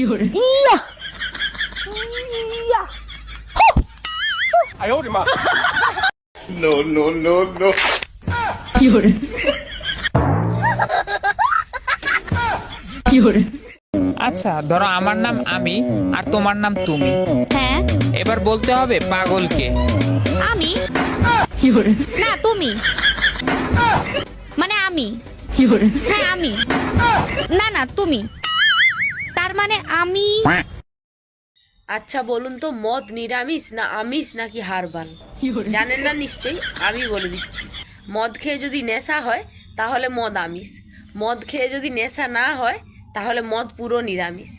有人， ইয়া ইয়া有人，有人， আচ্ছা ধরো আমার নাম আমি আর তোমার নাম তুমি হ্যাঁ এবার বলতে হবে পাগলকে আমি 有人， না তুমি মানে আমি 有人， হ্যাঁ আমি না না তুমি তার মানে আমি। আচ্ছা বলুন তো মদ নিরামিষ না আমিষ নাকি হারবাল? জানেন না নিশ্চয়ই আমি বলে দিচ্ছি। মদ খেয়ে যদি নেশা হয় তাহলে মদ আমিষ। মদ খেয়ে যদি নেশা না হয় তাহলে মদ পুরো নিরামিষ।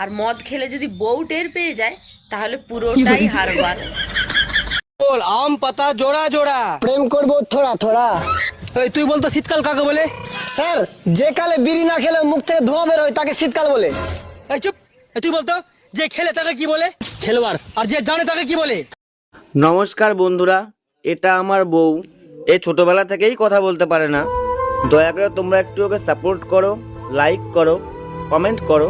আর মদ খেলে যদি বউ টের পেয়ে যায় তাহলে পুরোটাই হারবাল। বল আম পাতা জোড়া জোড়া। প্রেম করব থোড়া থোড়া। এই তুই বলতো শীতকাল কাকে বলে? স্যার যে কালে বিড়ি না খেলে মুখ থেকে ধোঁয়া বের হয় তাকে শীতকাল বলে। এই চুপ। এই তুই বলতো যে খেলে তাকে কি বলে? খেলোয়াড়। আর যে জানে তাকে কি বলে? নমস্কার বন্ধুরা এটা আমার বউ। এ ছোটবেলা থেকেই কথা বলতে পারে না। দয়া করে তোমরা একটু ওকে সাপোর্ট করো লাইক করো কমেন্ট করো।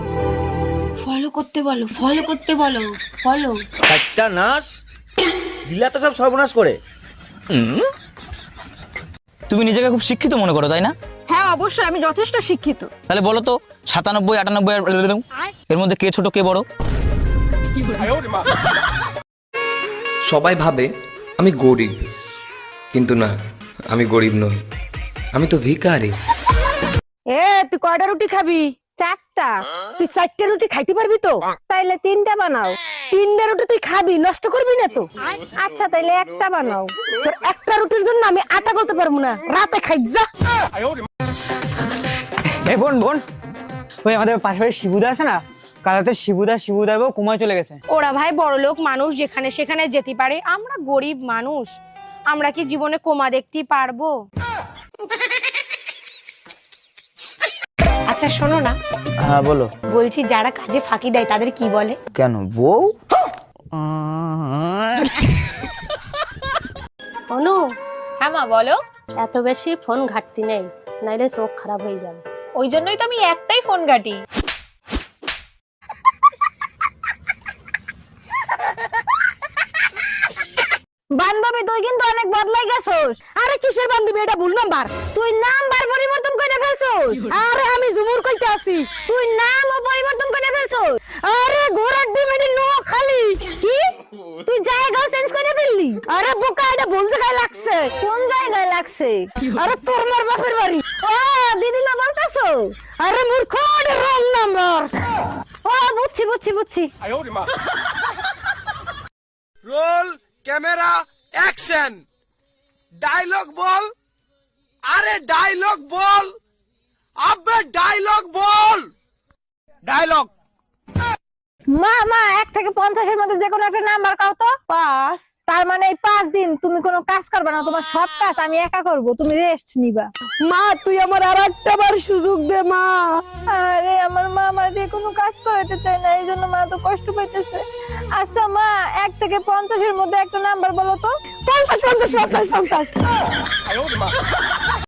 ফলো করতে বলো ফলো করতে বলো ফলো একটা নার্স? দিলা তো সব সর্বনাশ করে। তুমি নিজেকে খুব শিক্ষিত মনে করো তাই না? হ্যাঁ অবশ্যই আমি যথেষ্ট শিক্ষিত। তাহলে বলো তো সাতানব্বই আটানব্বই আর এর মধ্যে কে ছোট কে বড়? সবাই ভাবে আমি গরিব কিন্তু না আমি গরিব নই। আমি তো ভিখারি। এ তুই কয়টা রুটি খাবি? চারটা। তুই চারটা রুটি খাইতে পারবি তো? তাইলে তিনটা বানাও। তিনটা রুটি তুই খাবি নষ্ট করবি না তো? আচ্ছা তাইলে একটা বানাও। তোর একটা রুটির জন্য আমি আটা করতে পারব না। রাতে খাই যা। এই বোন বোন। ওই আমাদের পাশে শিবুদা আছে না? কালাতে শিবুদা শিবুদা বউ কুমায় চলে গেছে। ওরা ভাই বড় লোক মানুষ যেখানে সেখানে যেতে পারে। আমরা গরিব মানুষ। আমরা কি জীবনে কোমা দেখতে পারব? আচ্ছা শোনো না। হ্যাঁ বলো। বলছি যারা কাজে ফাঁকি দেয় তাদের কি বলে? কেন বউ? অনু হ্যাঁ মা বলো। এত বেশি ফোন ঘাটতি নেই। নাইলে চোখ খারাপ হয়ে যাবে। ওই জন্যই তো আমি একটাই ফোন ঘাটি। বান্ধবী তুই কিন্তু অনেক বদলাই গেছস। আরে কিসের বান্ধবী এটা ভুল নাম্বার। তুই নাম্বার পরিবর্তন করে ফেলছস। আরে আমি জুমুর কইতে আছি। তুই নামও পরিবর্তন করে ফেলছস। আরে ঘোড়ার ডিম এটি নো খালি। কি? তুই জায়গাও চেঞ্জ করে ফেললি? আরে বোকা এটা ভুল জায়গায় লাগছে। কোন জায়গায় লাগছে? আরে তোর মার বাপের বাড়ি। ও দিদিমা বলতাছো আরে মূর্খ রং নাম্বার। ও, বুঝছি বুঝছি বুঝছি। Roll, camera, action. ডায়লগ বল। আরে ডায়লগ বল। আবে ডায়লগ বল। ডায়লগ। মা মা এক থেকে পঞ্চাশের মধ্যে যে কোনো একটা নাম্বার কাও তো? পাঁচ। তার মানে এই পাঁচ দিন তুমি কোনো কাজ করবে না তোমার সব কাজ আমি একা করব তুমি রেস্ট নিবা। মা তুই আমার আর একটা বার সুযোগ দে মা। আরে আমার মা আমার দিয়ে কোনো কাজ করাতে চায় না এই জন্য মা তো কষ্ট পাইতেছে। আচ্ছা মা এক থেকে পঞ্চাশের মধ্যে একটা নাম্বার বলো তো? পঞ্চাশ পঞ্চাশ পঞ্চাশ পঞ্চাশ।